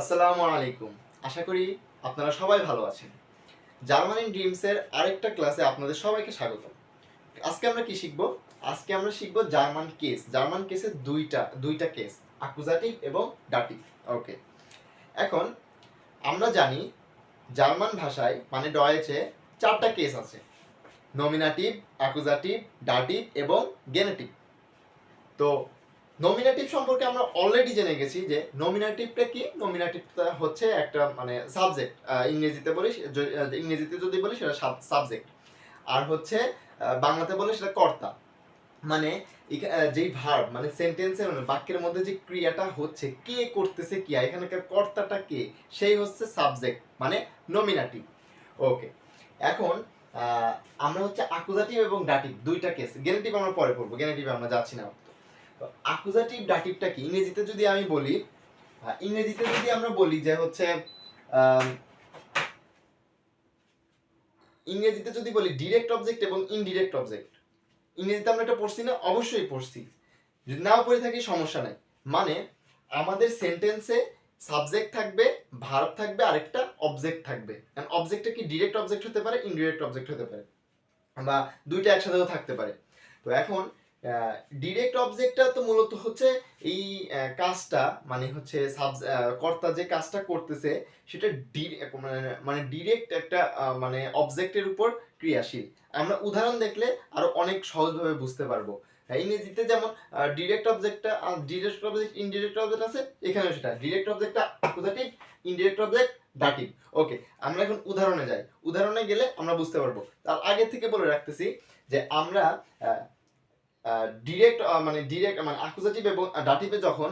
আসসালামু আলাইকুম। আশা করি আপনারা সবাই ভালো আছেন। জার্মানি ড্রিমসের আরেকটা ক্লাসে আপনাদের সবাইকে স্বাগত আজকে আমরা কি শিখব? আজকে আমরা শিখব জার্মান কেস। জার্মান কেসের দুইটা দুইটা কেস আকুজাটিভ এবং ডাটিভ ওকে এখন আমরা জানি জার্মান ভাষায় মানে ডয়েচে চারটা কেস আছে। নমিনাটিভ অ্যাকুজাটিভ ডাটিভ এবং গেনেটিভ তো নমিনেটিভ সম্পর্কে আমরা অলরেডি জেনে গেছি যে নমিনেটিভটা কি? নমিনেটিভটা হচ্ছে একটা মানে সাবজেক্ট ইংরেজিতে বলি ইংরেজিতে যদি বলি সেটা সাবজেক্ট আর হচ্ছে বাংলাতে বলে সেটা কর্তা। মানে যেই ভার্ব মানে সেন্টেন্সের মানে বাক্যের মধ্যে যে ক্রিয়াটা হচ্ছে, কে করতেছে কি এখানকার কর্তাটা কে, সেই হচ্ছে সাবজেক্ট মানে নমিনাটিভ ওকে এখন আমরা হচ্ছে আকুজাটিভ এবং ডাটিভ দুইটা কেস গেনেটিভ আমরা পরে পড়ব গেনেটিভ আমরা যাচ্ছি না। আকুজাটিভ ডাটিভটা কি? ইংরেজিতে যদি আমি বলি ইংরেজিতে যদি আমরা বলি যে হচ্ছে ইংরেজিতে যদি বলি ডিরেক্ট অবজেক্ট এবং ইনডিরেক্ট অবজেক্ট ইংরেজিতে আমরা এটা পড়ছি না? অবশ্যই পড়ছি। যদি নাও পড়ে থাকি, সমস্যা নাই। মানে আমাদের সেন্টেন্সে সাবজেক্ট থাকবে ভার্ব থাকবে, আরেকটা অবজেক্ট থাকবে। অবজেক্টটা কি? ডিরেক্ট অবজেক্ট হতে পারে ইনডিরেক্ট অবজেক্ট হতে পারে। বা দুইটা একসাথেও থাকতে পারে। তো এখন ডিরেক্ট অবজেক্টটা তো মূলত হচ্ছে এই কাজটা মানে হচ্ছে সাব কর্তা যে কাজটা করতেছে সেটা মানে- মানে ডিরেক্ট একটা আহ, মানে অবজেক্টের উপর ক্রিয়াশীল। আমরা উদাহরণ দেখলে আরও অনেক সহজভাবে বুঝতে পারব। হ্যাঁ, ইংরেজিতে যেমন ডিরেক্ট অবজেক্টটা ডিরেক্ট অবজেক্ট ইনডিরেক্ট অবজেক্ট আছে এখানেও সেটা। Direct অবজেক্টটা accusative indirect object dative okay আমরা এখন উদাহরণে যাই। উদাহরণে গেলে আমরা বুঝতে পারব। তার আগে থেকে বলে রাখতেছি যে আমরা ডিরেক্ট মানে ডিরেক্ট মানে অ্যাকুজাটিভ এবং ডাটিভে যখন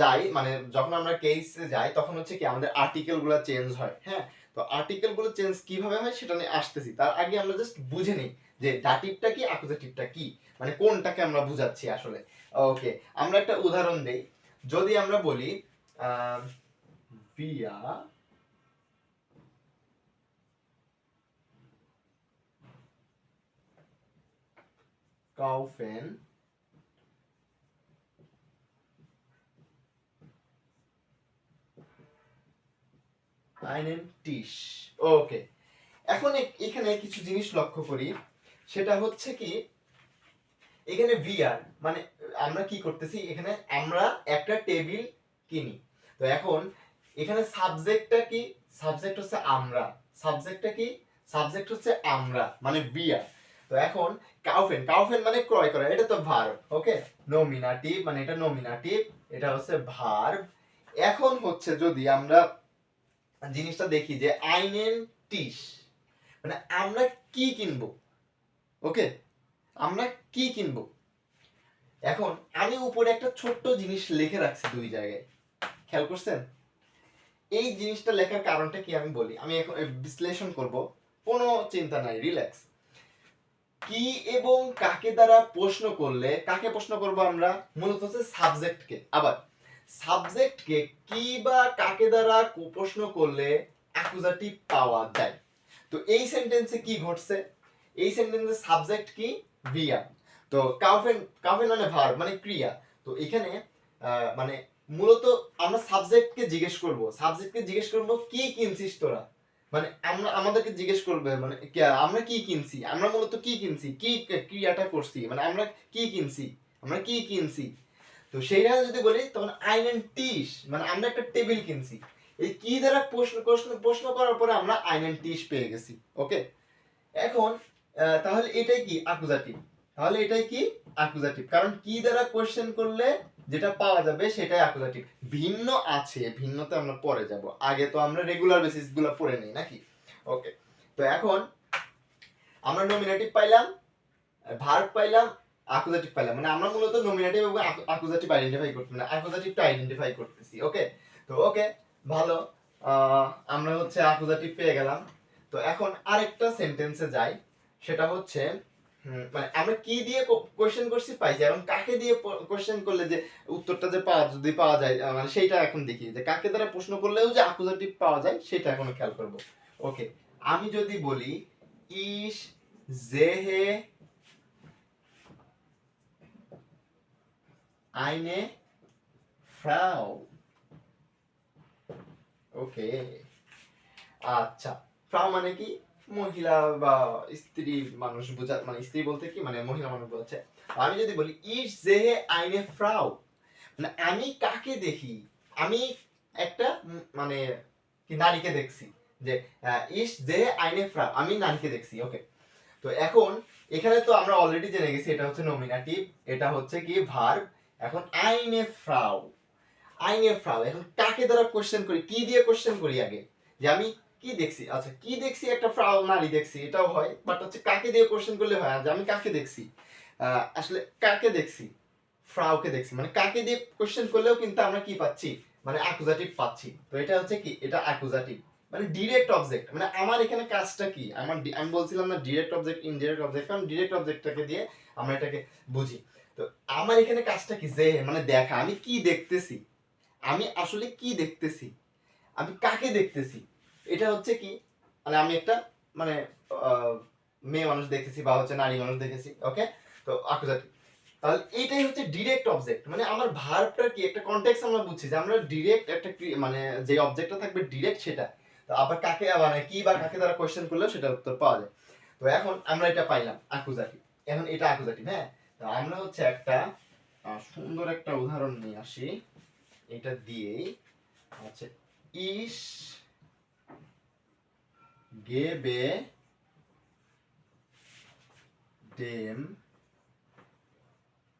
যাই মানে যখন আমরা কেসে যাই, তখন হচ্ছে কি আমাদের আর্টিকেলগুলো চেঞ্জ হয় হ্যাঁ? তো আর্টিকেলগুলো চেঞ্জ কীভাবে হয় সেটা নিয়ে আসতেছি। তার আগে আমরা জাস্ট বুঝে নিই যে ডাটিভটা কি অ্যাকুজাটিভটা কি? মানে কোনটাকে আমরা বুঝাচ্ছি আসলে? ওকে আমরা একটা উদাহরণ দেই। যদি আমরা বলি ভিয়া kaufen einen Tisch ওকে এখন এখানে কিছু জিনিস লক্ষ্য করি। সেটা হচ্ছে কি, এখানে ভিআর মানে আমরা কি করতেছি, এখানে আমরা একটা টেবিল কিনি। তো এখন এখানে সাবজেক্টটা কি? সাবজেক্ট হচ্ছে আমরা। সাবজেক্টটা কি? সাবজেক্ট হচ্ছে আমরা মানে ভিআর তো এখন কাউফেন কাউফেন মানে ক্রয় করা, এটা তো ভার্ব ওকে নমিনাটিভ মানে এটা নমিনাটিভ এটা হচ্ছে ভার্ব এখন হচ্ছে যদি আমরা জিনিসটা দেখি যে আইনেন টিস মানে আমরা কি কিনবো ওকে আমরা কি কিনবো? এখন আমি উপরে একটা ছোট্ট জিনিস লিখে রাখছি দুই জায়গায়, খেয়াল করছেন? এই জিনিসটা লেখার কারণটা কি আমি বলি? আমি এখন বিশ্লেষণ করব, কোনো চিন্তা নাই রিল্যাক্স কি এবং কাকে দ্বারা প্রশ্ন করলে, কাকে প্রশ্ন করব আমরা? মূলত হচ্ছে সাবজেক্টকে। আবার, সাবজেক্টকে কি বা কাকে দ্বারা প্রশ্ন করলে অ্যাকুজাটিভ পাওয়া যায় তো এই সেন্টেন্সে কি ঘটছে? এই সেন্টেন্সে সাবজেক্ট কি? ভিয়া তো কাউফেন কাউফেন মানে ভার্ব মানে ক্রিয়া। তো এখানে মানে মূলত আমরা সাবজেক্টকে জিজ্ঞেস করব। সাবজেক্টকে জিজ্ঞেস করব, কি কিনছিস তোরা? মানে আমরা, আমাদেরকে জিজ্ঞেস করবে মানে আমরা কি কিনছি? আমরা মূলত কি কিনছি? কি ক্রিয়াটা করছি? মানে আমরা কি কিনছি? আমরা কি কিনছি? তো সেইটা যদি বলি, তখন আইন এন্ড টিস মানে আমরা একটা টেবিল কিনছি। এই কি দ্বারা প্রশ্ন প্রশ্ন প্রশ্ন করার পরে আমরা আইন এন্ড টিস পেয়ে গেছি, ওকে? এখন তাহলে এটাই কি? আকুজাটিভ তাহলে এটাই কি? আকুজাটিভ কারণ কি দ্বারা কোশ্চেন করলে যেটা পাওয়া যাবে সেটাই আকুজাটিভ ভিন্ন আছে, ভিন্নতে আমরা পরে যাব। আগে তো আমরা রেগুলার বেসিসগুলো পড়ে নেই, নাকি? ওকে তো এখন আমরা নমিনেটিভ পাইলাম ভার্ব পাইলাম আকুজাটিভ পাইলাম। মানে আমরা মূলত নমিনেটিভ এবং আকুজাটিভ আইডেন্টিফাই করতে মানে আকুজাটিভটা আইডেন্টিফাই করতেছি ওকে তো ওকে ভালো আমরা হচ্ছে আকুজাটিভ পেয়ে গেলাম। তো এখন আরেকটা সেন্টেন্সে যাই, সেটা হচ্ছে মানে আমরা কি দিয়ে কোশ্চেন করছি পাইছি এখন কাকে দিয়ে কোশ্চেন করলে যে উত্তরটা যে পাওয়া যদি পাওয়া যায় মানে সেইটা এখন দেখি। যে কাকে দ্বারা প্রশ্ন করলেও যে আকুজাটিভ পাওয়া যায়, সেটা এখন খেয়াল করব। ওকে আমি যদি বলি, ইস জেহে eine Frau ওকে আচ্ছা ফ্রাউ মানে কি? মহিলা বা স্ত্রী মানুষ বোঝা মানে স্ত্রী বলতে কি? মানে মহিলা মানুষ বোঝাচ্ছে। আমি যদি বলি, ইস জেহে আইনে ফ্রাউ মানে আমি কাকে দেখি? আমি একটা মানে কি নারীকে দেখছি যে ইস জেহে আইনে ফ্রাউ আমি নারীকে দেখছি ওকে তো এখন এখানে তো আমরা অলরেডি জেনে গেছি, এটা হচ্ছে নমিনাটিভ এটা হচ্ছে কি ভার্ব এখন আইনে ফ্রাউ আইনে ফ্রাউ এখন কাকে দ্বারা কোশ্চেন করি? কি দিয়ে কোশ্চেন করি আগে? যে আমি কি দেখছি? আচ্ছা কি দেখছি? একটা ফ্রাউ নারী দেখছি, এটাও হয় বাট হচ্ছে কাকে দিয়ে কোশ্চেন করলে হয়? যে আমি কাকে দেখছি? আসলে কাকে দেখছি? ফ্রাউকে দেখছি মানে কাকে দিয়ে কোশ্চেন করলেও কিন্তু আমরা কি পাচ্ছি? মানে অ্যাকুজাটিভ পাচ্ছি। তো এটা হচ্ছে কি? এটা অ্যাকুজাটিভ মানে ডিরেক্ট অবজেক্ট মানে আমার এখানে কাজটা কি? আমার আমি বলছিলাম না ডিরেক্ট অবজেক্ট ইনডিরেক্ট অবজেক্ট কারণ ডিরেক্ট অবজেক্টটাকে দিয়ে আমরা এটাকে বুঝি। তো আমার এখানে কাজটা কি? যে মানে দেখা, আমি কি দেখতেছি? আমি আসলে কি দেখতেছি? আমি কাকে দেখতেছি? এটা হচ্ছে কি? মানে আমি একটা মানে মেয়ে মানুষ দেখেছি বা হচ্ছে নারী মানুষ দেখেছি ওকে তো আকুজাটি তাহলে এইটাই হচ্ছে ডিরেক্ট অবজেক্ট মানে আমার ভার্বটা কি? একটা কন্টেক্স আমরা বুঝছি যে আমরা ডিরেক্ট একটা মানে যে অবজেক্টটা থাকবে ডিরেক্ট সেটা। তো আবার কাকে মানে কি বা কাকে তারা কোয়েশ্চেন করলেও সেটা উত্তর পাওয়া যায়। তো এখন আমরা এটা পাইলাম আকুজাটি এখন এটা আকুজাটি হ্যাঁ? তো আমরা হচ্ছে একটা সুন্দর একটা উদাহরণ নিয়ে আসি। এটা দিয়েই আচ্ছা ইস গেবে dem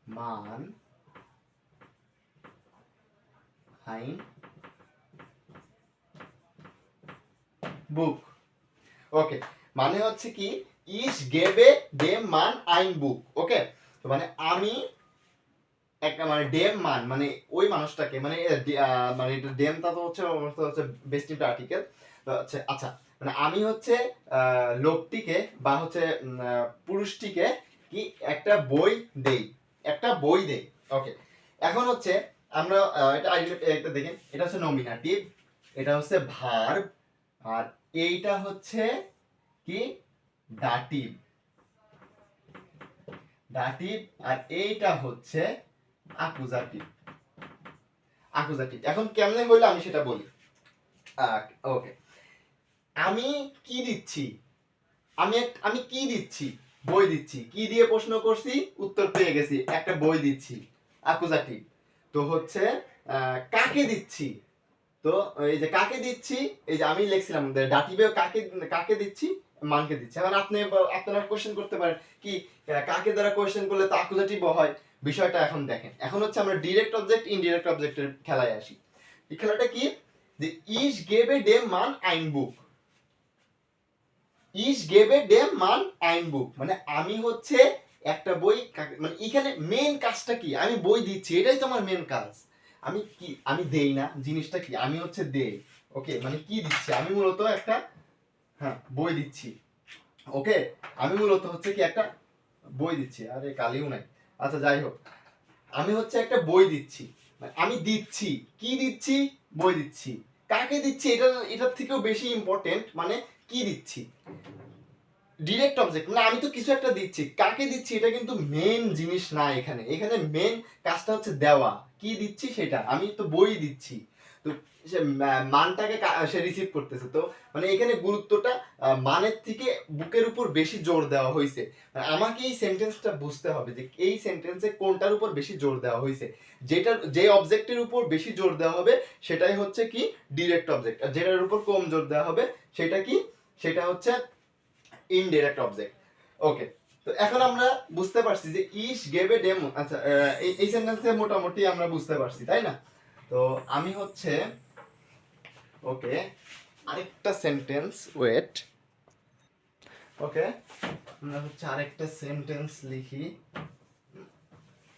মান ein বুক ওকে মানে হচ্ছে কি ইস গেবে ডেম মান আইন বুক ওকে তো মানে আমি একটা মানে ডেম মান মানে ওই মানুষটাকে মানে মানে ডেমটা তো হচ্ছে হচ্ছে বেস্ট আর্টিকেল আচ্ছা আচ্ছা মানে আমি হচ্ছে লোকটিকে বা হচ্ছে পুরুষটিকে কি একটা বই দেই? একটা বই দেই। ওকে এখন হচ্ছে, আমরা এটা এটা দেখেন, এটা হচ্ছে নমিনাটিভ এটা হচ্ছে ভার্ব আর এইটা হচ্ছে কি? ডাটিভ ডাটিভ আর এইটা হচ্ছে আকুজাটিভ আকুজাটিভ এখন কেমনে হইল আমি সেটা বলি? ওকে আমি কি দিচ্ছি? আমি আমি কি দিচ্ছি? বই দিচ্ছি। কি দিয়ে প্রশ্ন করছি? উত্তর পেয়ে গেছি। একটা বই দিচ্ছি। আকুজাটিভ তো হচ্ছে কাকে দিচ্ছি? তো এই যে কাকে দিচ্ছি? এই যে আমি লিখছিলাম ডাটিভে কাকে কাকে দিচ্ছি? মানকে দিচ্ছি। এখন আপনি আপনারা কোশ্চেন করতে পারেন কি কাকে দ্বারা কোশ্চেন করলে তো আকুজাটিভ হয়? বিষয়টা এখন দেখেন। এখন হচ্ছে আমরা ডিরেক্ট অবজেক্ট ইনডিরেক্ট অবজেক্টের খেলায় আসি। এই খেলাটা কি? যে ইস গেবে ডে মান আইন বুক। ইস গেবে ডে মান আইন বুক। মানে আমি হচ্ছে একটা বই মানে এখানে মেন কাজটা কি? আমি বই দিচ্ছি, এটাই তো আমার মেন কাজ। আমি কি, আমি দেই না, জিনিসটা কি? আমি হচ্ছে দেই। ওকে মানে কি দিচ্ছি? আমি মূলত একটা হ্যাঁ বই দিচ্ছি। ওকে আমি মূলত হচ্ছে কি একটা বই দিচ্ছি। আরে কালিও নাই। আচ্ছা যাই হোক। আমি হচ্ছে একটা বই দিচ্ছি। মানে আমি দিচ্ছি। কি দিচ্ছি? বই দিচ্ছি। কাকে দিচ্ছি? এটা, এটার থেকেও বেশি ইম্পর্টেন্ট মানে কি দিচ্ছি? ডিরেক্ট অবজেক্ট মানে আমি তো কিছু একটা দিচ্ছি। কাকে দিচ্ছি? এটা কিন্তু মেন জিনিস না এখানে। এখানে মেন কাজটা হচ্ছে দেওয়া। কি দিচ্ছি সেটা? আমি তো বই দিচ্ছি। তো সে মানটাকে সে রিসিভ করতেছে। তো মানে এখানে গুরুত্বটা মানের থেকে বুকের উপর বেশি জোর দেওয়া হয়েছে। আমাকে এই সেন্টেন্সটা বুঝতে হবে যে এই সেন্টেন্সে কোনটার উপর বেশি জোর দেওয়া হয়েছে। যেটার, যে অবজেক্টের উপর বেশি জোর দেওয়া হবে, সেটাই হচ্ছে কি ডিরেক্ট অবজেক্ট আর যেটার উপর কম জোর দেওয়া হবে, সেটা কি? সেটা হচ্ছে ইনডিরেক্ট অবজেক্ট ওকে তো এখন আমরা বুঝতে পারছি যে ইস গেবে, ডেম আচ্ছা এই সেন্টেন্সে মোটামুটি আমরা বুঝতে পারছি, তাই না? তো আমি হচ্ছে, ওকে, আরেকটা সেন্টেন্স ওয়েট ওকে, আমরা হচ্ছে আরেকটা সেন্টেন্স লিখি।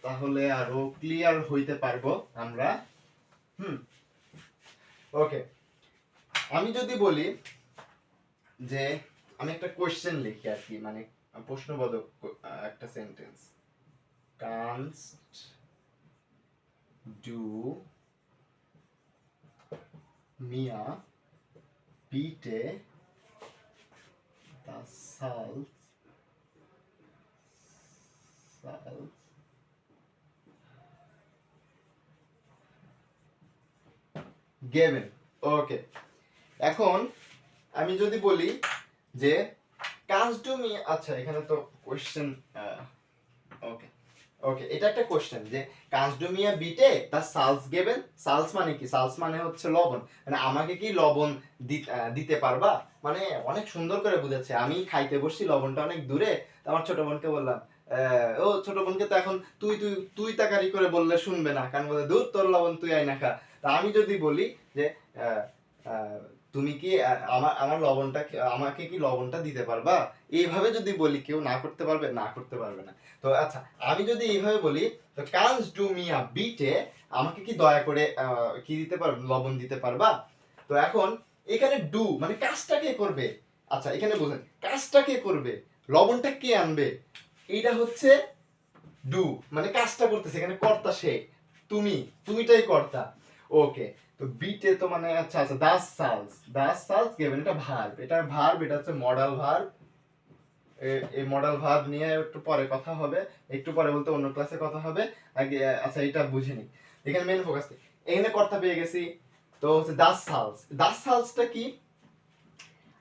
তাহলে আরও ক্লিয়ার হইতে পারব আমরা। হুম, ওকে, আমি যদি বলি যে, আমি একটা কোশ্চেন লিখি আর কি মানে প্রশ্নবোধক একটা সেন্টেন্স কানস্ট ডু মিয়া, বিটে দ্য সালস সালস গেভেন ওকে। এখন আমি যদি বলি যে কাজ মি আচ্ছা এখানে তো কোশ্চেন ওকে। ওকে এটা একটা কোশ্চেন যে বিটে সালস গেবেন সালস মানে কি? সালস মানে হচ্ছে লবণ। মানে আমাকে কি লবণ দিতে পারবা? মানে অনেক সুন্দর করে বুঝাচ্ছে। আমি খাইতে বসছি, লবণটা অনেক দূরে। আমার ছোট বোনকে বললাম ও ছোট বোনকে তো এখন তুই তুই তুই তাকারি করে বললে শুনবে না। কারণ বলে দূর তোর লবণ তুই আই না খা। তা আমি যদি বলি যে তুমি কি আমার আমার লবণটা আমাকে কি লবণটা দিতে পারবা? এইভাবে যদি বলি, কেউ না করতে পারবে, না করতে পারবে না। তো আচ্ছা আমি যদি এইভাবে বলি, তো কান্স ডু মিয়া বিটে আমাকে কি দয়া করে কি দিতে পারবে লবণ দিতে পারবা? তো এখন এখানে ডু মানে কাজটা কে করবে? আচ্ছা এখানে বুঝেন, কাজটা কে করবে? লবণটা কে আনবে? এইটা হচ্ছে ডু মানে কাজটা করতেছে, এখানে কর্তা সে, তুমি, তুমিটাই কর্তা। ওকে, তো বিটে তো মানে আচ্ছা আচ্ছা দাস সালস দাস সালস গেবেন এটা ভার্ব এটা ভার্ব এটা হচ্ছে মডাল ভার্ব এই মডেল ভার্ব নিয়ে একটু পরে কথা হবে, একটু পরে বলতে অন্য ক্লাসে কথা হবে। আগে আচ্ছা এটা বুঝে নি এখানে মেন ফোকাস এখানে কর্তা পেয়ে গেছি, তো হচ্ছে দাস সালস দাস সালসটা কি?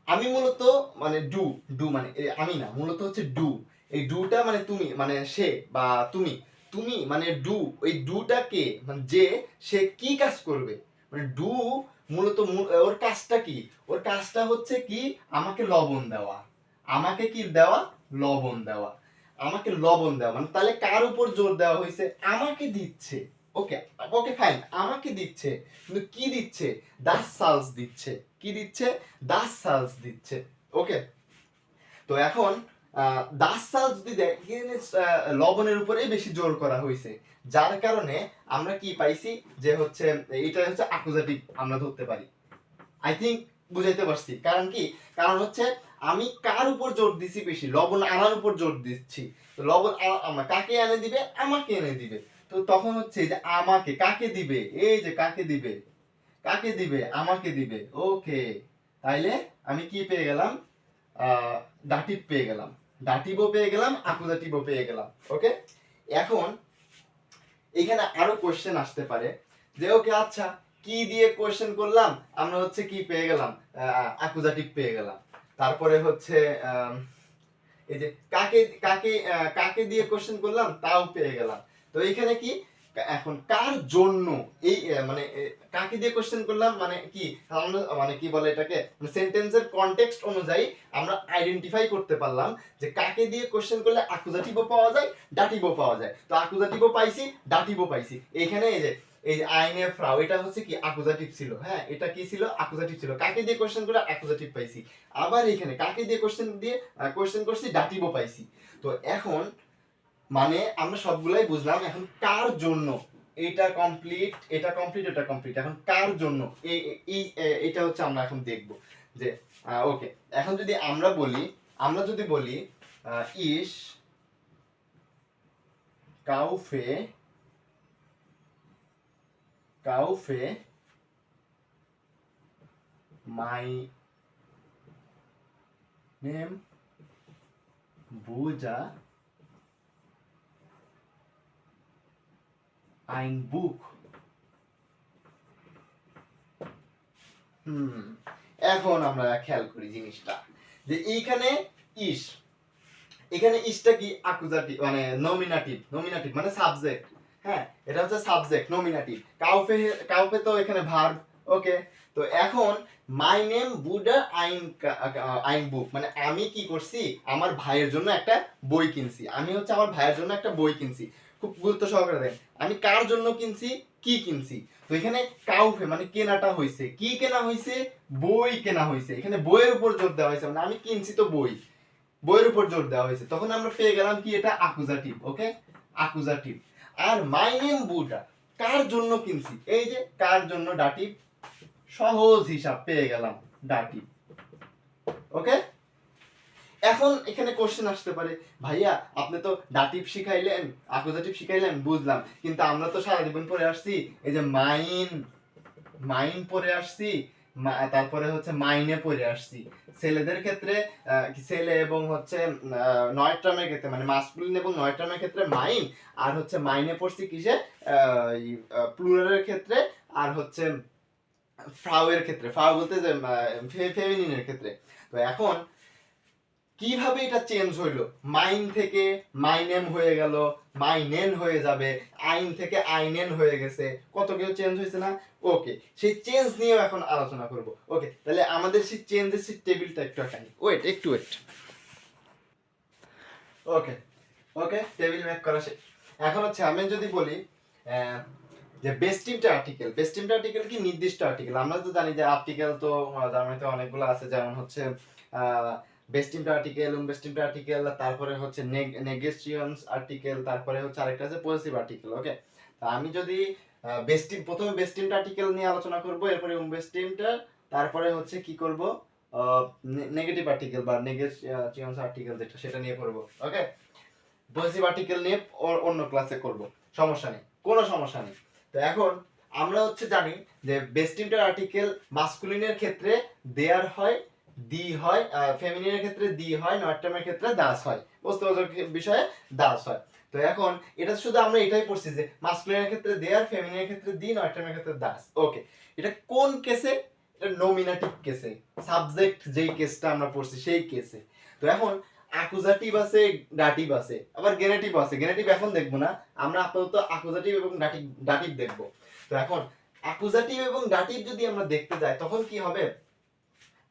আমি মূলত মানে ডু ডু মানে আমি না, মূলত হচ্ছে ডু। এই ডুটা মানে তুমি মানে সে বা তুমি। তুমি মানে ডু ওই ডুটা কে? মানে যে, সে কি কাজ করবে? মানে ডু মূলত ওর কাজটা কি? ওর কাজটা হচ্ছে কি? আমাকে লবণ দেওয়া। আমাকে কি দেওয়া? লবণ দেওয়া। আমাকে লবণ দেওয়া। মানে তাহলে কার উপর জোর দেওয়া হয়েছে? আমাকে দিচ্ছে। ওকে ওকে ফাইন আমাকে দিচ্ছে। কিন্তু কি দিচ্ছে? দাস সালস দিচ্ছে। কি দিচ্ছে? দাস সালস দিচ্ছে। ওকে তো এখন দাস সালস যদি দেয় এখানে, লবণের উপরে বেশি জোর করা হয়েছে। যার কারণে আমরা কি পাইছি? যে হচ্ছে এটা হচ্ছে আকুজাটিভ আমরা ধরতে পারি। আই থিঙ্ক বুঝাইতে পারছি। কারণ কি? কারণ হচ্ছে আমি কার উপর জোর দিছি বেশি? লবণ আনার উপর জোর দিচ্ছি। তো লবণ আ- আমা- কাকে এনে দিবে? আমাকে এনে দিবে। তো তখন হচ্ছে যে আমাকে, কাকে দিবে? এই যে কাকে দিবে? কাকে দিবে? আমাকে দিবে। ওকে। তাইলে আমি কি পেয়ে গেলাম? ডাটিভ পেয়ে গেলাম। ডাটিভও পেয়ে গেলাম আকুজাটিভও পেয়ে গেলাম। ওকে? এখন এখানে আরও কোশ্চেন আসতে পারে। যে, ওকে আচ্ছা কি দিয়ে কোশ্চেন করলাম? আমরা হচ্ছে কি পেয়ে গেলাম? আকুজাটিভ পেয়ে গেলাম। তারপরে হচ্ছে এই যে কাকে কাকে কাকে দিয়ে কোশ্চেন করলাম, তাও পেয়ে গেলাম। তো এখানে কি এখন কার জন্য এই মানে কাকে দিয়ে কোশ্চেন করলাম মানে কি মানে কি বলে এটাকে সেন্টেন্সের কনটেক্সট অনুযায়ী আমরা আইডেন্টিফাই করতে পারলাম যে কাকে দিয়ে কোশ্চেন করলে আকুজাটিভও পাওয়া যায় ডাটিভও পাওয়া যায়। তো আকুজাটিভও পাইছি ডাটিভও পাইছি। এখানে এই যে এই আইনে ফ্রাউ এটা হচ্ছে কি আকুজাটিভ ছিল হ্যাঁ? এটা কি ছিল? আকুজাটিভ ছিল। কাকে দিয়ে কোশ্চেন করে আকুজাটিভ পাইছি? আবার এখানে কাকে দিয়ে কোশ্চেন দিয়ে কোশ্চেন করছি? ডাটিভও পাইছি। তো এখন মানে আমরা সবগুলাই বুঝলাম, এখন কার জন্য এটা কমপ্লিট এটা কমপ্লিট এটা কমপ্লিট এখন কার জন্য? এই এটা হচ্ছে আমরা এখন দেখব যে ওকে এখন যদি আমরা বলি, আমরা যদি বলি ইস কাউফে কাউফে মাই নেম বুজা ein Buch. হুম এখন আমরা খেয়াল করি জিনিসটা যে এইখানে ইস, এখানে ইসটা কি আকুজাটিভ মানে নমিনাটিভ নমিনাটিভ মানে সাবজেক্ট হ্যাঁ এটা হচ্ছে সাবজেক্ট নমিনাটিভ কাউফে কাউফে তো এখানে ভার্ব ওকে তো এখন মাই নেম বুডা আইন আইন বুক মানে আমি কি করছি? আমার ভাইয়ের জন্য একটা বই কিনছি। আমি হচ্ছে আমার ভাইয়ের জন্য একটা বই কিনছি। খুব গুরুত্ব সহকারে দেন। আমি কার জন্য কিনছি? কি কিনছি? তো এখানে কাউফে মানে কেনাটা হয়েছে কি কেনা হয়েছে বই কেনা হয়েছে এখানে বইয়ের উপর জোর দেওয়া হয়েছে মানে আমি কিনছি তো বই। বইয়ের উপর জোর দেওয়া হয়েছে তখন আমরা পেয়ে গেলাম কি? এটা আকুজাটিভ ওকে আকুজাটিভ আর মাই নেম বুটা। কার জন্য কিনছি? এই যে, কার জন্য ডাটিভ সহজ হিসাব পেয়ে গেলাম ডাটিভ ওকে এখন এখানে কোশ্চেন আসতে পারে। ভাইয়া, আপনি তো ডাটিভ শিখাইলেন আকুজাটিভ শিখাইলেন, বুঝলাম। কিন্তু আমরা তো সারা জীবন পড়ে আসছি, এই যে মাইন মাইন পড়ে আসছি তারপরে হচ্ছে মাইনে পড়ে আসছি। ছেলেদের ক্ষেত্রে ছেলে এবং হচ্ছে নয় টার্মের ক্ষেত্রে মানে মাসকুলিন এবং নয় টার্মের ক্ষেত্রে মাইন, আর হচ্ছে মাইনে পড়ছি কিসে? প্লুরালের ক্ষেত্রে, আর হচ্ছে ফ্রাউয়ের ক্ষেত্রে। ফ্রাউ বলতে যে ফেমিনিনের ক্ষেত্রে। তো এখন, কীভাবে এটা চেঞ্জ হইল? মাইন থেকে মাইনেম হয়ে গেল মাইনেন হয়ে যাবে, আইন থেকে আইনেন হয়ে গেছে। কত কিছু চেঞ্জ হয়েছে না? ওকে সেই চেঞ্জ নিয়েও এখন আলোচনা করব। ওকে তাহলে আমাদের সেই চেঞ্জের সেই টেবিলটা একটু আঁকাই ওয়েট একটু ওয়েট ওকে ওকে টেবিল ম্যাক করা শেষ। এখন হচ্ছে আমি যদি বলি যে বেস্টিমটা আর্টিকেল বেস্টিমটা আর্টিকেল কি নির্দিষ্ট আর্টিকেল আমরা তো জানি যে আর্টিকেল তো জার্মানিতে অনেকগুলো আছে, যেমন হচ্ছে বেস্টিমটা আর্টিকেল বেস্টিমটা আর্টিকেল তারপরে হচ্ছে নেগেশিয়ন্স আর্টিকেল তারপরে হচ্ছে আরেকটা আছে পজিটিভ আর্টিকেল ওকে তা আমি যদি বেস্টিম প্রথমে বেস্টিমটা আর্টিকেল নিয়ে আলোচনা করব, এরপরে বেস্টিমটা তারপরে হচ্ছে কি করব? নেগেটিভ আর্টিকেল বা নেগেশিয়ন্স আর্টিকেল যেটা, সেটা নিয়ে করব ওকে পজিটিভ আর্টিকেল নিয়ে অন্য ক্লাসে করব, সমস্যা নেই, কোনো সমস্যা নেই। তো এখন আমরা হচ্ছে জানি যে বেস্টিমটার আর্টিকেল মাস্কুলিনের ক্ষেত্রে দেয়ার হয় দি হয় ফেমিনিনের ক্ষেত্রে দি হয় নয়টামের ক্ষেত্রে দাস হয়। বস্তুবাচক বিষয়ে দাস হয়। তো এখন এটা শুধু আমরা এটাই পড়ছি যে মাস্কুলিনের ক্ষেত্রে দেয়ার ফেমিনিনের ক্ষেত্রে দি নয়টামের ক্ষেত্রে দাস ওকে এটা কোন কেসে এটা নমিনেটিভ কেসে সাবজেক্ট যেই কেসটা আমরা পড়ছি সেই কেসে তো এখন অ্যাকুজাটিভ আছে ডাটিভ আছে, আবার গেনেটিভ আছে। গেনেটিভ এখন দেখব না, আমরা আপাতত অ্যাকুজাটিভ এবং ডাটিভ ডাটিভ দেখব। তো এখন অ্যাকুজাটিভ এবং ডাটিভ যদি আমরা দেখতে যাই, তখন কি হবে?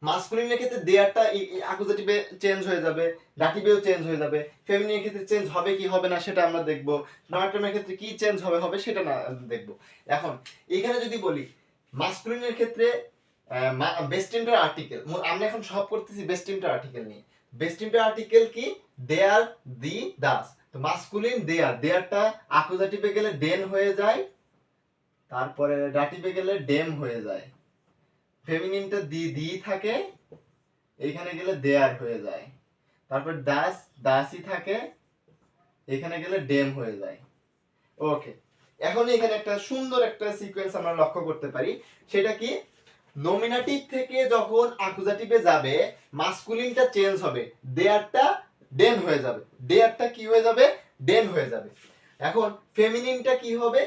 মাস্কুলিনের ক্ষেত্রে দেয়ারটা অ্যাকুজাটিভে চেঞ্জ হয়ে যাবে ডাটিভেও চেঞ্জ হয়ে যাবে। ফেমিনিনের ক্ষেত্রে চেঞ্জ হবে কি হবে না সেটা আমরা দেখব। নয়টমের ক্ষেত্রে কি চেঞ্জ হবে হবে সেটা না দেখব। এখন, এখানে যদি বলি মাস্কুলিনের ক্ষেত্রে বেস্টিমটার আর্টিকেল আমরা এখন সব করতেছি বেস্টিমটার আর্টিকেল নিয়ে। বেস্টিমটার আর্টিকেল কি? দেয়ার দি দাস তো মাস্কুলিন দেয়ার দেয়ারটা অ্যাকুজাটিভে গেলে ডেন হয়ে যায়, তারপরে ডাটিভে গেলে ডেম হয়ে যায়। ফেমিনিনটা দি দি থাকে, এখানে গেলে দেয়ার হয়ে যায়। তারপর দাস, দাসই থাকে, এখানে গেলে ডেম হয়ে যায়। ওকে এখন এখানে একটা সুন্দর একটা সিকোয়েন্স আমরা লক্ষ্য করতে পারি। সেটা কি? নমিনেটিভ থেকে যখন অ্যাকুজাটিভে যাবে মাস্কুলিনটা চেঞ্জ হবে, দেয়ারটা ডেন হয়ে যাবে। দেয়ারটা কি হয়ে যাবে? ডেন হয়ে যাবে। এখন ফেমিনিনটা কি হবে?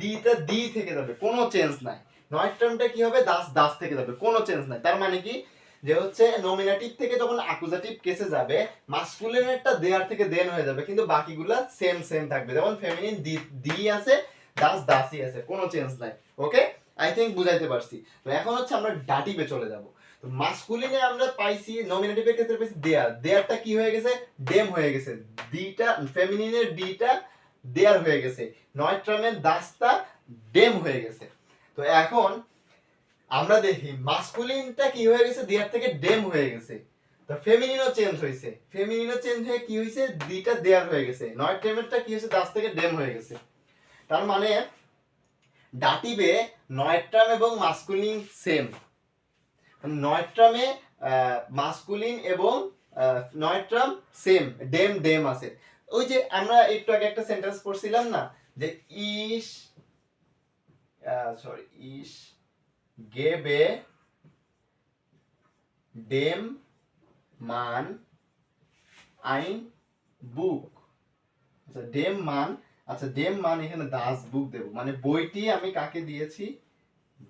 দিটা দি থেকে যাবে, কোনো চেঞ্জ নাই। নয় টার্মটা কি হবে? দাস দাস থেকে যাবে। কোনো চেঞ্জ নাই। তার মানে কি? যে হচ্ছে নমিনেটিভ থেকে যখন অ্যাকুজাটিভ কেসে যাবে মাস্কুলিনেরটা দেয়ার থেকে দেন হয়ে যাবে। কিন্তু বাকিগুলা সেম সেম থাকবে। যেমন ফেমিনিন দি দি আছে দাস দাসই আছে। কোনো চেঞ্জ নাই। ওকে আই থিঙ্ক বুঝাইতে পারছি। তো এখন হচ্ছে আমরা ডাটিভে চলে যাব। তো মাস্কুলিনে আমরা পাইছি নমিনেটিভের ক্ষেত্রে পাইছি দেয়ার দেয়ারটা কি হয়ে গেছে? ডেম হয়ে গেছে। ডিটা ফেমিনিনের ডিটা দেয়ার হয়ে গেছে। নয় ট্রামের দাসটা ডেম হয়ে গেছে। তো এখন আমরা দেখি মাস্কুলিনটা কি হয়ে গেছে? দেয়ার থেকে ডেম হয়ে গেছে। তো ফেমিনিনও চেঞ্জ হয়েছে। ফেমিনিনও চেঞ্জ হয়ে কি হয়েছে? দিটা দেয়ার হয়ে গেছে। নয় ট্রেমেরটা কি হয়েছে? দাস থেকে ডেম হয়ে গেছে। তার মানে ডাটিবে নয়ট্রাম এবং মাস্কুলিন সেম নয়ট্রামে মাস্কুলিন এবং নয়ট্রাম সেম ডেম ডেম আছে। ওই যে আমরা একটু আগে একটা সেন্টেন্স পড়ছিলাম না? যে ইস সরি ইস, গেবে ডেম মান, আইন, বুক। আচ্ছা ডেম মান আচ্ছা ডেম মান এখানে দাস, বুক দেব। মানে বইটি আমি কাকে দিয়েছি?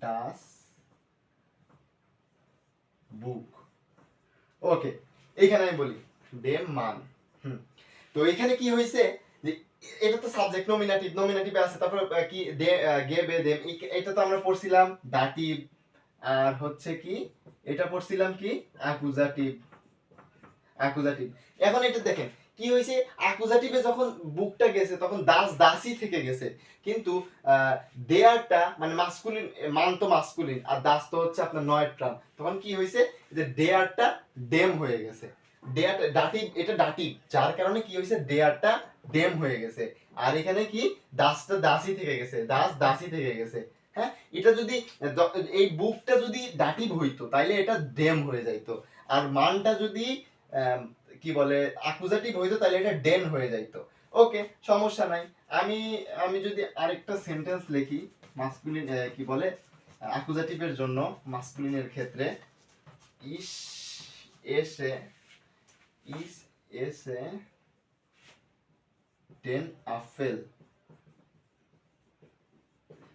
দাস, বুক। ওকে এইখানে আমি বলি ডেম মান। হুম, তো এখানে কি হয়েছে? এটা তো সাবজেক্ট নমিনেটিভ নমিনেটিভে আছে। তারপর কি, দে গেবে দেম এটা তো আমরা পড়ছিলাম দাটিভ আর হচ্ছে কি, এটা পড়ছিলাম কি অ্যাকুজাটিভ অ্যাকুজাটিভ এখন এটা দেখেন, কি হয়েছে? অ্যাকুজাটিভে যখন বুকটা গেছে, তখন দাস দাসই থেকে গেছে। কিন্তু দেয়ারটা মানে মাস্কুলিন মান তো মাস্কুলিন আর দাস তো হচ্ছে আপনার নয় ট্রাম তখন কি হয়েছে? যে দেয়ারটা ডেম হয়ে গেছে। ডেয়ারটা ডাটিভ এটা ডাটিভ যার কারণে কি হয়েছে? দেয়ারটা ডেম হয়ে গেছে। আর এখানে কি? দাসটা দাসই থেকে গেছে। দাস দাসই থেকে গেছে। হ্যাঁ? এটা যদি এই বুকটা যদি ডাটিভ হইতো, তাইলে এটা ডেম হয়ে যাইতো। আর মানটা যদি কি বলে অ্যাকুজাটিভ হইতো তাহলে এটা ডেন হয়ে যাইতো। ওকে সমস্যা নাই। আমি আমি যদি আরেকটা সেন্টেন্স লিখি মাস্কুলিন কি বলে অ্যাকুজাটিভের জন্য মাস্কুলিনের ক্ষেত্রে, ইস, এসে ইস, এসে ডেন আফেল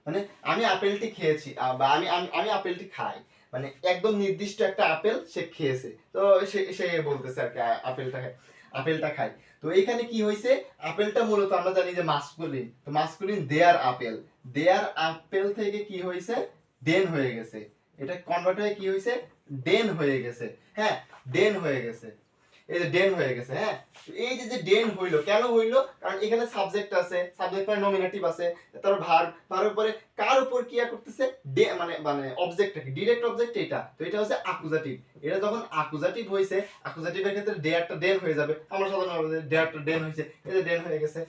মানে আমি আপেলটি খেয়েছি বা আমি আমি আপেলটি খাই। মানে একদম নির্দিষ্ট একটা আপেল সে খেয়েছে। তো সে সে বলতেছে আর কি আপেলটা আপেলটা খায় তো এখানে কি হয়েছে আপেলটা মূলত আমরা জানি যে মাস্কুলিন। তো মাস্কুলিন দেয়ার আপেল। দেয়ার আপেল থেকে কি হয়েছে ডেন হয়ে গেছে। এটা কনভার্ট হয়ে কি হয়েছে ডেন হয়ে গেছে। হ্যাঁ ডেন হয়ে গেছে। এই যে ডেন হয়ে গেছে হ্যাঁ? এই যে যে ডেন হইল কেন হইল? কারণ এখানে সাবজেক্ট আছে সাবজেক্ট মানে নমিনেটিভ আছে তারপর ভার ভার উপরে কার উপর ক্রিয়া করতেছে? ডে মানে মানে অবজেক্ট কি ডিরেক্ট অবজেক্ট এটা। তো এটা হচ্ছে আকুজাটিভ এটা যখন আকুজাটিভ হয়েছে আকুজাটিভের ক্ষেত্রে ডেয়ারটা ডেন হয়ে যাবে। আমরা সাধারণত ডেয়ারটা ডেন হয়েছে এই যে ডেন হয়ে গেছে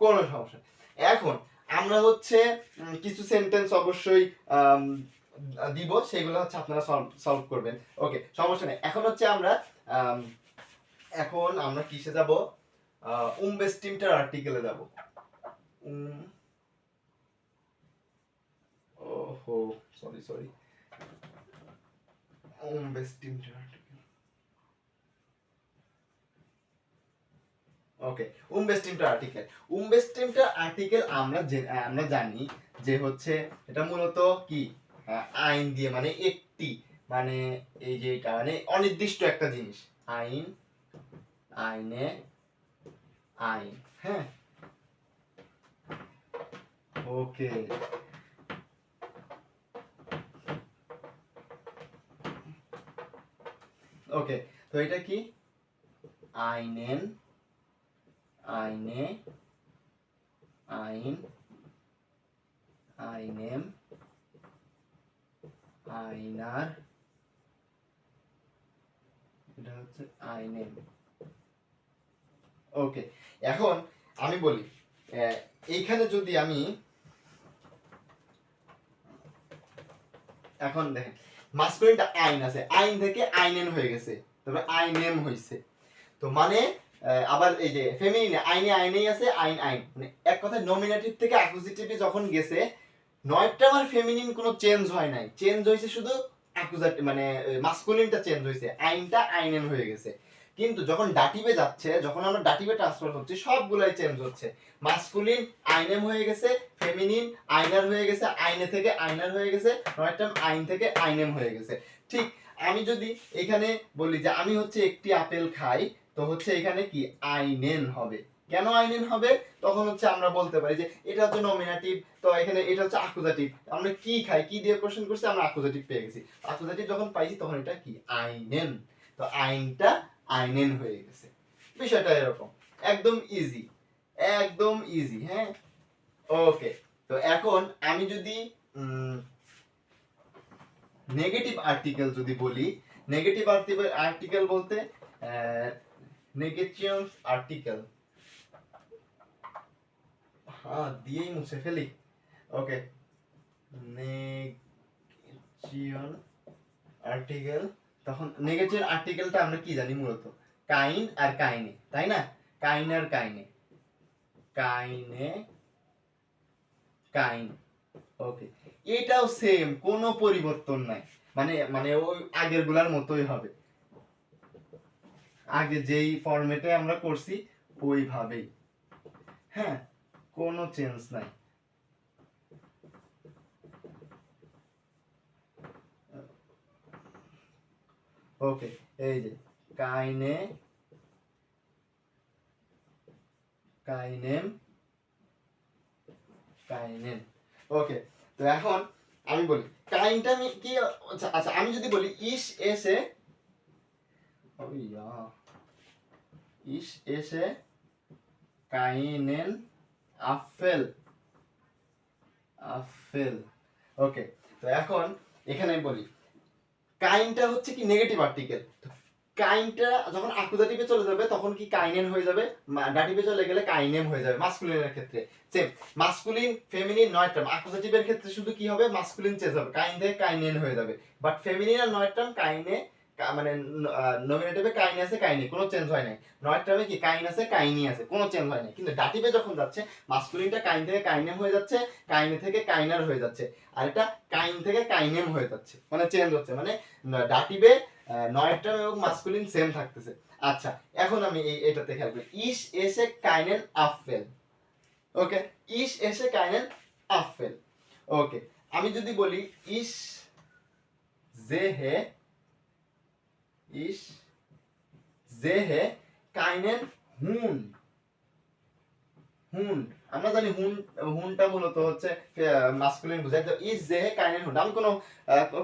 কোনো সমস্যা এখন আমরা হচ্ছে কিছু সেন্টেন্স অবশ্যই দিব সেগুলো হচ্ছে আপনারা সলভ সলভ করবেন। ওকে সমস্যা নেই। এখন হচ্ছে আমরা আম, এখন আমরা কিসে যাব? উমবেস্টিমটার আর্টিকেলে যাব। উম, ওহো সরি সরি উমবেস্টিমটার আর্টিকেল ওকে উমবেস্টিমটার আর্টিকেল উমবেস্টিমটার আর্টিকেল আমরা আমরা জানি যে হচ্ছে এটা মূলত কি? আইন দিয়ে মানে একটি মানে এই যে এটা মানে অনির্দিষ্ট একটা জিনিস। আইন আইনে আইন হ্যাঁ? ওকে। ওকে তো এটা কি? আইনেন আইনে আইন আইনেম আইনার এটা হচ্ছে আইনেম ওকে এখন আমি বলি এইখানে যদি আমি, এখন দেখেন মাস্কুলিনটা আইন আছে। আইন থেকে আইনেন হয়ে গেছে। তারপরে আইনেম হয়েছে তো মানে আবার এই যে ফেমিনিন আইনে আইনেই আছে, আইন আইন। মানে এক কথায় নমিনেটিভ থেকে অ্যাকুজিটিভে যখন গেছে নয়টা আমার ফেমিনিন কোনো চেঞ্জ হয় নাই। চেঞ্জ হয়েছে শুধু অ্যাকুজাটিভ মানে মাস্কুলিনটা চেঞ্জ হয়েছে আইনটা আইনেন হয়ে গেছে। কিন্তু যখন ডাটিভে যাচ্ছে, যখন আমরা ডাটিভে ট্রান্সফার হচ্ছে সবগুলাই চেঞ্জ হচ্ছে। মাস্কুলিন আইনেম হয়ে গেছে ফেমিনিন আইনার হয়ে গেছে, আইনে থেকে আইনার হয়ে গেছে নয়টা আইন থেকে আইনেম হয়ে গেছে। ঠিক, আমি যদি এখানে বলি যে আমি হচ্ছে একটি আপেল খাই, তো হচ্ছে এখানে কি আইনেন হবে। কেন আইনেন হবে? তখন হচ্ছে আমরা বলতে পারি যে এটা হচ্ছে নমিনেটিভ তো এখানে এটা হচ্ছে আকুজাটিভ আমরা কি খাই, কি দিয়ে কোশ্চেন করছি, আমরা আকুজাটিভ পেয়ে গেছি। আকুজাটিভ যখন পাইছি তখন এটা কি? আইনেন। তো আইনটা আইনেন হয়ে গেছে। বিষয়টা এরকম। একদম ইজি একদম ইজি হ্যাঁ? ওকে তো এখন আমি যদি নেগেটিভ আর্টিকেল যদি বলি নেগেটিভ আর্টিকেল বলতে নেগেটিভ আর্টিকেল হ্যাঁ দিয়েই মুছে ফেলি। ওকে নেগেটিভ আর্টিকেল তখন নেগেটিভ আর্টিকেলটা আমরা কি জানি মূলত? কাইন আর কাইনে, তাই না? কাইন আর কাইনে। কাইনে, কাইন। ওকে এটাও সেম কোনো পরিবর্তন নাই। মানে মানে ওই আগেরগুলার মতোই হবে। আগে যেই ফরম্যাটে আমরা করছি, ওইভাবেই। হ্যাঁ? কোনো চেঞ্জ নাই। ওকে, এই যে, কাইনে, কাইনেম কাইনেন ওকে, তো এখন আমি বলি, কাইনটা আমি কি আচ্ছা আচ্ছা আমি যদি বলি, ইস এসে ইস এসে কাইনেন আফেল আফেল। ওকে, তো এখন এখানে বলি কাইনটা হচ্ছে কি নেগেটিভ আর্টিকেল কাইনটা যখন আকুজাটিভে চলে যাবে, তখন কি কাইনেন হয়ে যাবে? ডাটিভে চলে গেলে কাইনেম হয়ে যাবে মাস্কুলিনের ক্ষেত্রে। সেম মাস্কুলিন ফেমিনিন নয় টার্ম আকুজাটিভের ক্ষেত্রে শুধু কি হবে? মাস্কুলিন চেঞ্জ হবে। কাইন থেকে কাইনেন হয়ে যাবে। বাট ফেমিনিন আর নয় টার্ম কাইনে মানে নমিনেটিভে কাইনে আছে কাইনে কোনো চেঞ্জ হয় নাই। নয় টার্মে কি কাইন আছে কাইনি আছে, কোনো চেঞ্জ হয় নাই। কিন্তু ডাটিভে যখন যাচ্ছে মাস্কুলিনটা কাইন থেকে কাইনেম হয়ে যাচ্ছে কাইনে থেকে কাইনার হয়ে যাচ্ছে। আর এটা কাইন থেকে কাইনেম হয়ে যাচ্ছে মানে চেঞ্জ হচ্ছে মানে ডাটিভে নয় টার্ম এবং মাস্কুলিন সেম থাকতেছে। আচ্ছা এখন আমি এটাতে খেয়াল করি। ইস এসে কাইনেন আফেল ওকে ইস এসে কাইনেন আফেল ওকে, আমি যদি বলি ইস জে হে জে হে কাইনেন, হুন। হুন, আমরা জানি হুন, হুনটা মূলত হচ্ছে মাস্কুলিন বোঝায় তো ইস জে হে কাইনেন, হুন। আমি কোনো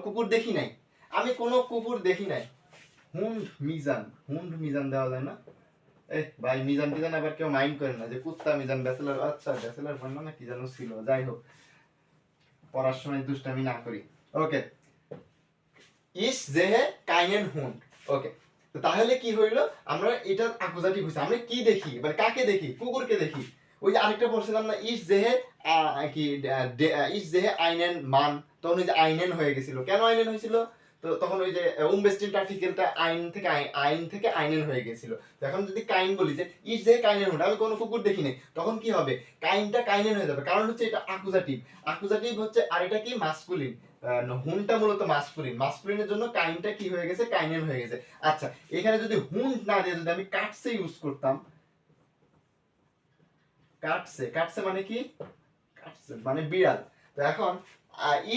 কুকুর দেখি নাই। আমি কোনো কুকুর দেখি নাই। হুন্ড, মিজান। হুন্ড, মিজান দেওয়া যায় না। এ ভাই, মিজান টিজান আবার কেউ মাইন্ড করে না যে কুত্তা, মিজান, ব্যাচেলার আচ্ছা ব্যাচেলার বললাম না কি যেন ছিল। যাই হোক, পড়ার সময় দুষ্টামি না করি। ওকে। ইস, জেহে, কাইনেন হুন্ড ওকে তাহলে কি হইল? আমরা এটার আকুজাটিভ হইছে আমরা কি দেখি? মানে কাকে দেখি? কুকুরকে দেখি। ওই যে আরেকটা বলছিলাম না, ইস জেহে কি ইস জেহে আইনেন মান। তখন ওই যে আইনেন হয়ে গেছিল। কেন আইনেন হয়েছিল? তো তখন ওই যে উমবেস্টিন আর্টিকেলটা আইন থেকে আইন থেকে আইনেন হয়ে গেছিল। এখন যদি কাইন বলি যে, ইস জেহে কাইনেন হুন্ড আমি কোনো কুকুর দেখিনি তখন কি হবে? কাইনটা কাইনেন হয়ে যাবে। কারণ হচ্ছে এটা আকুজাটিভ। আকুজাটিভ হচ্ছে, আর এটা কি? মাস্কুলিন। হুনটা মূলত মাস্কুলিন মাস্কুলিনের জন্য কাইনটা কি হয়ে গেছে? কাইনেন হয়ে গেছে। আচ্ছা এখানে যদি হুন না দিয়ে যদি আমি কাটসে ইউজ করতাম, কাটসে কাটসে মানে কি? কাটসে মানে বিড়াল। তো এখন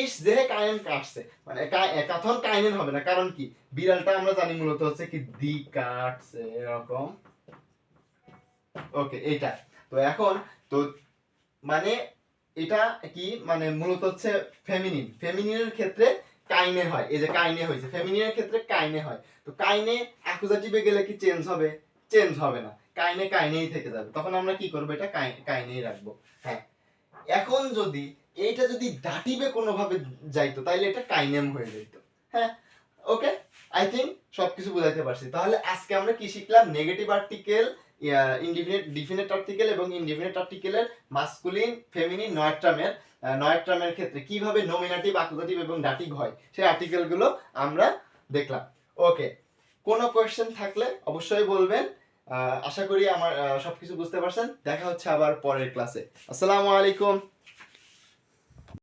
ইস যে কাইনেন কাটছে মানে কথন কাইনেন হবে না। কারণ কি? বিড়ালটা আমরা জানি মূলত হচ্ছে কি, দি কাটছে এরকম। ওকে, এইটা। তো এখন, তো মানে এটা কি? মানে মূলত হচ্ছে ফেমিনিন ফেমিনিনের ক্ষেত্রে কাইনে হয়। এই যে কাইনে হয়েছে। ফেমিনিনের ক্ষেত্রে কাইনে হয়। তো কাইনে অ্যাকুজাটিভে গেলে কি চেঞ্জ হবে? চেঞ্জ হবে না। কাইনে কাইনেই থেকে যাবে। তখন আমরা কি করব? এটা কাইনেই রাখব। হ্যাঁ। এখন যদি এইটা যদি দাটিবে কোনোভাবে যাইতো তাহলে এটা কাইনেম হয়ে যেত হ্যাঁ? ওকে আই থিঙ্ক সবকিছু বুঝাইতে পারছি। তাহলে আজকে আমরা কি শিখলাম? Negative article indefinite definite article এবং ইনডিফিনিট আর্টিকেলের মাস্কুলিন ফেমিনিন নয়ট্রামের নয়ট্রামের ক্ষেত্রে কীভাবে নমিনেটিভ আকুজাটিভ এবং ডাটিভ হয়, সেই আর্টিকেলগুলো আমরা দেখলাম। ওকে কোনো কোয়েশ্চেন থাকলে অবশ্যই বলবেন। আশা করি আমার সবকিছু বুঝতে পারছেন। দেখা হচ্ছে আবার পরের ক্লাসে আসসালামু আলাইকুম।